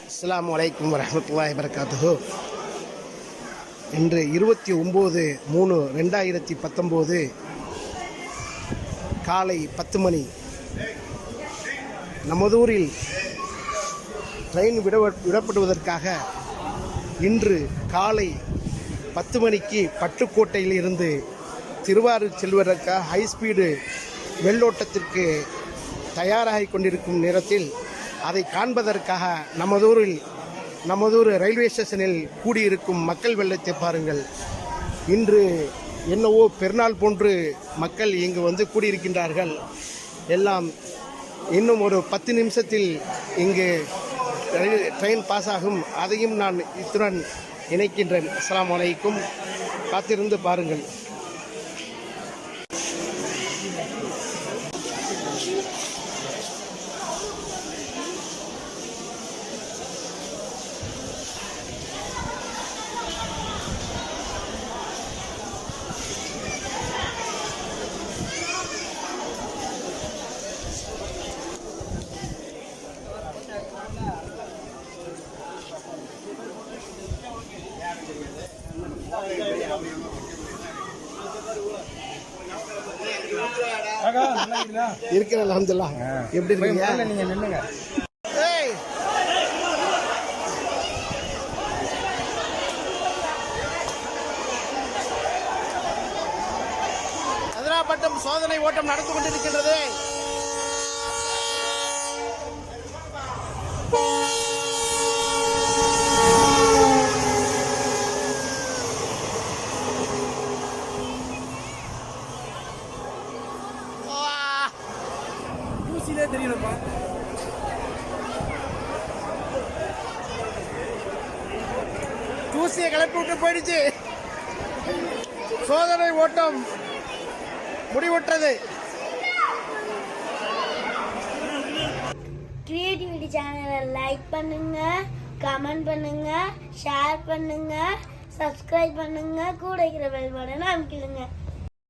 அஸ்ஸலாமு அலைக்கும் வரஹ்மத்துல்லாஹி வரகாத்துஹு இன்று இருபத்தி ஒம்பது மூணு ரெண்டாயிரத்தி பத்தொம்போது காலை பத்து மணி. நமதூரில் ட்ரெயின் விட விடப்படுவதற்காக இன்று காலை பத்து மணிக்கு பட்டுக்கோட்டையில் இருந்து திருவாரூர் செல்வதற்காக ஹை ஸ்பீடு வெள்ளோட்டத்திற்கு தயாராகி கொண்டிருக்கும் நேரத்தில் அதை காண்பதற்காக நமதூரில் நமதூர் ரயில்வே ஸ்டேஷனில் கூடியிருக்கும் மக்கள் வெள்ளத்தை பாருங்கள். இன்று என்னவோ பெருநாள் போன்று மக்கள் இங்கு வந்து கூடியிருக்கின்றார்கள். எல்லாம் இன்னும் ஒரு பத்து நிமிஷத்தில் இங்கு ரயில் ட்ரெயின் பாஸ் ஆகும். அதையும் நான் இத்துடன் இணைக்கின்றேன். அஸ்லாம் வலைக்கும் காத்திருந்து பாருங்கள். இருக்கிற அலமதுல்லா எப்படி இருக்கீங்க? நீங்க ஏய்! அதிராப்பட்டம் சோதனை ஓட்டம் நடந்து கொண்டிருக்கின்றது. ஊசிலே தெரியலப்பா தூசியை கிளப்பி விட்டு போயிடுச்சு. சோதனை ஓட்டம் முடிவுற்றது. கிரியேட்டிவிட்டி சேனலை லைக் பண்ணுங்க கமெண்ட் பண்ணுங்க ஷேர் பண்ணுங்க சப்ஸ்கிரைப் பண்ணுங்க கூட இருக்கிற பெல் பட்டனை அமைக்கிடுங்க.